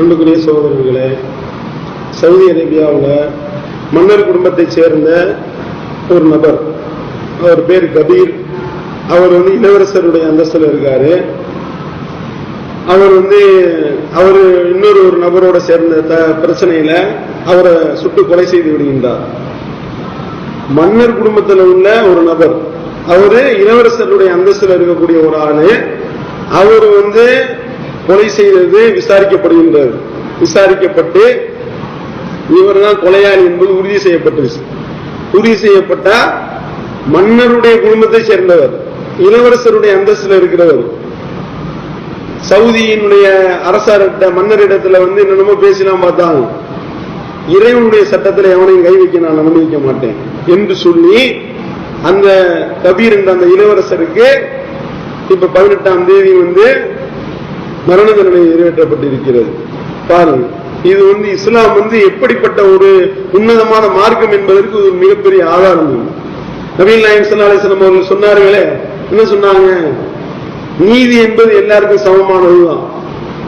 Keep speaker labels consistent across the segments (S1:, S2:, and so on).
S1: அன்புக்குரிய சோதரர்களே சவுதி அரேபியாவில் மன்னர் குடும்பத்தைச் சேர்ந்த ஒரு நபர் அவர் பேர் கபீர். அவர் வந்து இளவரசருடைய அந்தஸ்தில் இருக்காரு. அவர் வந்து அவர் இன்னொரு ஒரு நபரோட சேர்ந்த த பிரச்சனையில அவரை சுட்டு கொலை செய்து விடுகின்றார். மன்னர் குடும்பத்தில் உள்ள ஒரு நபர் அவரு இளவரசருடைய அந்தஸ்தில் இருக்கக்கூடிய ஒரு ஆளு. அவர் வந்து கொலை செய்தது விசாரிக்கப்படுகின்றது விசாரிக்கப்பட்டு இவர் தான் கொலையாளி என்பது உறுதி செய்யப்பட்டது உறுதி செய்யப்பட்ட மன்னருடைய குடும்பத்தை சேர்ந்தவர் இளவரசருடைய அந்தஸ்தில் இருக்கிறவர். சவுதியினுடைய அரசர்கிட்ட மன்னரிடத்துல வந்து என்னென்னமோ பேசினா பார்த்தாங்க. இறைவனுடைய சட்டத்தில் எவனையும் கை வைக்க நான் அனுமதிக்க மாட்டேன் என்று சொல்லி அந்த கபீர் என்ற அந்த இளவரசருக்கு இப்ப பதினெட்டாம் தேதி வந்து மரண தண்டனை நிறைவேற்றப்பட்டிருக்கிறது. பாருங்கள் இது வந்து இஸ்லாம் வந்து எப்படிப்பட்ட ஒரு உன்னதமான மார்க்கம் என்பதற்கு ஒரு மிகப்பெரிய ஆதாரம். இது. நபீல் நாயம் சல்லா அவர்கள் சொன்னார்களே என்ன சொன்னாங்க? நீதி என்பது எல்லாருக்கும் சமமானதுதான்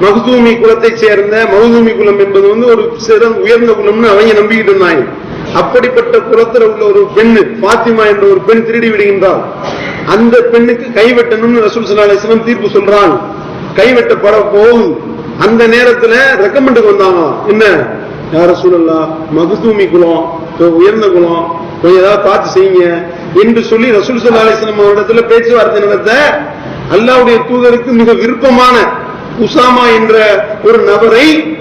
S1: மகுதூமி குலத்தை சேர்ந்த மகுதூமி குலம் என்பது வந்து ஒரு சிறந்த உயர்ந்த குலம்னு அவங்க நம்பிக்கிட்டு இருந்தாங்க. அப்படிப்பட்ட குலத்துல உள்ள ஒரு பெண்ணு பாத்திமா என்ற ஒரு பெண் திருடி விடுகின்றார் அந்த பெண்ணுக்கு கைவெட்டணும்னு ரசூல் சல்லா அலிஸ்லாம் தீர்ப்பு சொல்றாங்க. கைவெட்டப்பட போகும் அந்த நேரத்துல ரெக்கமெண்டுக்கு வந்தாங்க. என்ன? யார சூழல்லா மகுதூமி குலம் உயர்ந்த குலம் கொஞ்சம் ஏதாவது பார்த்து செய்யுங்க என்று சொல்லி ரசூல் சல்லா அலிஸ்லாம் அவரிடத்துல பேச்சுவார்த்தை நடத்த அல்லாவுடைய தூதருக்கு மிக விருப்பமான உசாமா என்ற ஒரு நபரை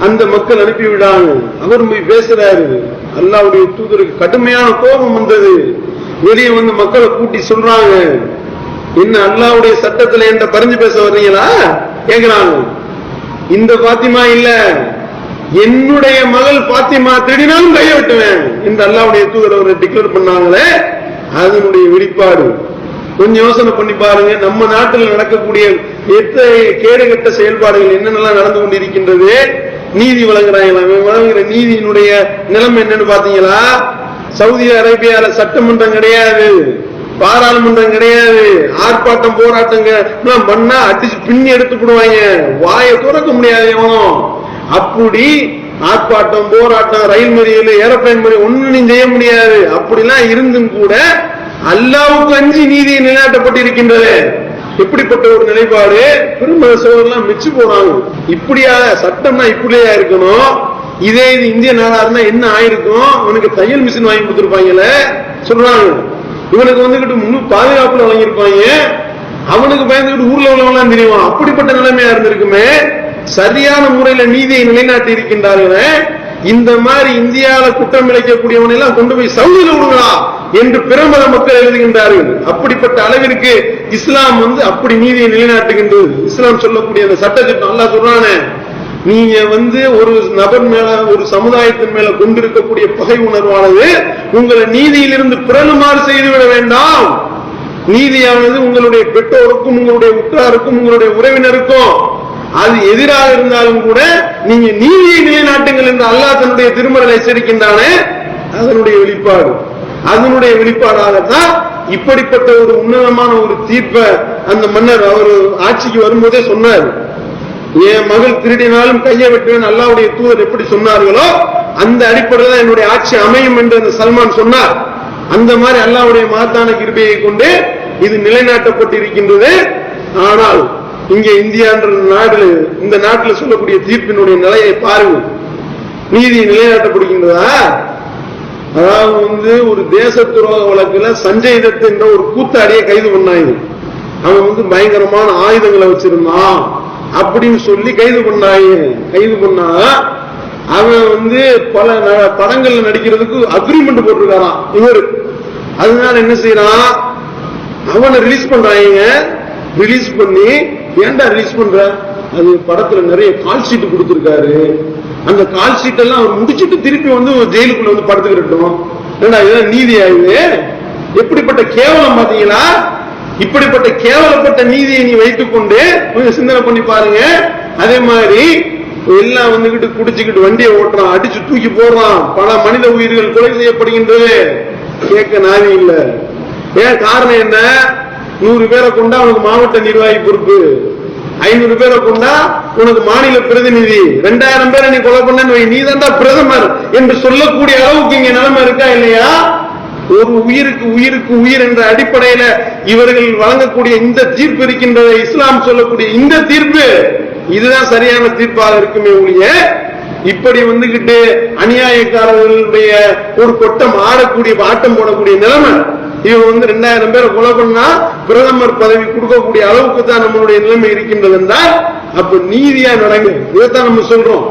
S1: அந்த மக்கள் அனுப்பிவிடாங்க அவர் போய் பேசுறாரு. அல்லாவுடைய தூதருக்கு கடுமையான கோபம் வந்தது. வெளியே வந்து மக்களை கூட்டி சொல்றாங்க. என்ன அல்லாவுடைய சட்டத்துல என்ற பறிஞ்சு பேச வர்றீங்களா? கேக்குறாங்க இந்த பாத்திமா இல்ல. என்னுடைய மகள் பாத்திமா திருடினாலும் கைய வெட்டுவேன். இந்த அல்லாவுடைய தூதர் டிக்ளேர் பண்ணாங்களே அதனுடைய வெளிப்பாடு கொஞ்சம் யோசனை பண்ணி பாருங்க. நம்ம நாட்டில் நடக்கக்கூடிய எத்தனை கேடுகட்ட செயல்பாடுகள் என்னென்னலாம் நடந்து கொண்டிருக்கின்றது? நீதி வழங்குறாங்களா? வழங்குற நீதியினுடைய நிலைமை என்னன்னு பாத்தீங்களா? சவுதி அரேபியால சட்டமன்றம் கிடையாது. பாராளுமன்றம் கிடையாது. ஆர்ப்பாட்டம் போராட்டங்க. பண்ணா அடிச்சு பின்னி எடுத்து போடுவாங்க வாயை திறக்க முடியாது எவனும் அப்படி ஆர்ப்பாட்டம் போராட்டம் ரயில் மறியல் ஏரோப்ளைன் மறியல் ஒன்னும் செய்ய முடியாது. அப்படிலாம் இருந்தும் கூட அல்லாவுக்கு அஞ்சு நீதி நிலைநாட்டப்பட்டிருக்கின்றது. எப்படிப்பட்ட ஒரு நிலைப்பாடு பெருமத சோழர்லாம் மிச்சு போறாங்க இப்படியா சட்டம்னா இப்படியா இருக்கணும்? இதே இது இந்திய நாடா இருந்தா என்ன ஆயிருக்கும்? உனக்கு தையல் மிஷின் வாங்கி கொடுத்துருப்பாங்கல்ல? சொல்றாங்க. இவனுக்கு வந்துகிட்டு முழு பாதுகாப்புல வாங்கியிருப்பாங்க அவனுக்கு பயந்துகிட்டு ஊர்ல உள்ளவங்களாம் தெரியும்? அப்படிப்பட்ட நிலைமையா இருந்திருக்குமே. சரியான முறையில நீதியை நிலைநாட்டி இருக்கின்றார்களே. இந்த மாதிரி இந்தியாவில குற்றம் இழைக்கக்கூடியவனை எல்லாம் கொண்டு போய் சவுதியில விடுங்களா என்று பிறமத மக்கள் எழுதுகின்றார்கள். அப்படிப்பட்ட அளவிற்கு இஸ்லாம் வந்து அப்படி நீதியை நிலைநாட்டுகின்றது. இஸ்லாம் சொல்லக்கூடிய அந்த சட்டத்திட்டம் நல்லா சொல்றானே. நீங்க வந்து ஒரு நபர் மேல ஒரு சமுதாயத்தின் மேல கொண்டிருக்கக்கூடிய பகை உணர்வானது உங்களை நீதியிலிருந்து பிறனுமாறு செய்துவிட வேண்டாம். நீதியானது உங்களுடைய பெற்றோருக்கும் உங்களுடைய உற்றாருக்கும் உங்களுடைய உறவினருக்கும். அது எதிராக இருந்தாலும் கூட நீங்க நீதியை நிலைநாட்டுங்கள் என்று அல்லாஹ் தன்னுடைய திருமணம் எச்சரிக்கின்றானே அதனுடைய வெளிப்பாடு. அதனுடைய வெளிப்பாடாகத்தான் இப்படிப்பட்ட ஒரு உன்னதமான ஒரு தீர்ப்பை அந்த மன்னர் அவர் ஆட்சிக்கு வரும்போதே சொன்னார். என் மகள் திருடினாலும் கையை வெட்டுவேன் அல்லாவுடைய தூதர் எப்படி சொன்னார்களோ அந்த அடிப்படையில் தான் என்னுடைய ஆட்சி அமையும் என்று அந்த சல்மான் சொன்னார். அந்த மாதிரி அல்லாவுடைய மகத்தான கிருபையை கொண்டு இது நிலைநாட்டப்பட்டிருக்கின்றது. ஆனால் இங்கே இந்தியான்ற நாடு இந்த நாட்டில் சொல்லக்கூடிய தீர்ப்பினுடைய நிலையை பாருங்கள் நீதி நிலைநாட்டப்படுகின்றதா? அதாவது வந்து ஒரு தேச துரோக வழக்குல சஞ்சய் தத் என்ற ஒரு கூத்தாடியை கைது பண்ணாங்க. அவன் வந்து பயங்கரமான ஆயுதங்களை வச்சிருந்தான். அப்படின்னு சொல்லி கைது பண்ணாய். கைது பண்ணா அவன் வந்து பல ந- படங்கள்ல நடிக்கிறதுக்கு அக்ரிமெண்ட் போட்டிருக்காராம் இவர். அதனால என்ன செய்யறான்? அவனை ரிலீஸ் பண்றாங்க ரிலீஸ் பண்ணி ஏன்டா ரிலீஸ் பண்ற? அது படத்துல நிறைய கால் ஷீட் கொடுத்திருக்காரு. அந்த கால் ஷீட் எல்லாம் அவர் முடிச்சிட்டு திருப்பி வந்து ஜெயிலுக்குள்ள வந்து படுத்துக்கிட்டோம் ஏன்னா இதெல்லாம் நீதி ஆயுது எப்படிப்பட்ட கேவலம் பாத்தீங்களா இப்படிப்பட்ட கேவலப்பட்ட நீதியை நீ வைத்துக்கொண்டு கொஞ்சம் சிந்தனை பண்ணி பாருங்க. அதே மாதிரி எல்லாம் வந்துகிட்டு குடிச்சுக்கிட்டு வண்டியை ஓட்டுறான் அடிச்சு தூக்கி போடுறான். பல மனித உயிர்கள் கொலை செய்யப்படுகின்றது கேட்க நாதி இல்ல. ஏன் காரணம் என்ன? நூறு பேரை கொண்டா அவனுக்கு மாவட்ட நிர்வாகி பொறுப்பு. ஐநூறு பேரை கொண்டா உனக்கு மாநில பிரதிநிதி. ரெண்டாயிரம் பேரை நீ கொலை பண்ணு நீ தான்டா பிரதமர் என்று சொல்லக்கூடிய அளவுக்கு இங்க நிலைமை இருக்கா இல்லையா? ஒரு உயிருக்கு உயிருக்கு உயிர் என்ற அடிப்படையில இவர்கள் வழங்கக்கூடிய இந்த தீர்ப்பு இருக்கின்றதை இஸ்லாம் சொல்லக்கூடிய இந்த தீர்ப்பு இதுதான் சரியான தீர்ப்பாக இருக்குமே ஒழிய இப்படி வந்துகிட்டு அநியாயக்காரர்களுடைய ஒரு கொட்டம் ஆடக்கூடிய ஆட்டம் போடக்கூடிய நிலைமை இவன் வந்து ரெண்டாயிரம் பேரை கொலை பண்ணா பிரதமர் பதவி கொடுக்கக்கூடிய அளவுக்கு தான் நம்மளுடைய நிலைமை இருக்கின்றது என்றால் அப்ப நீதியா நடங்க இதைத்தான் நம்ம சொல்றோம்.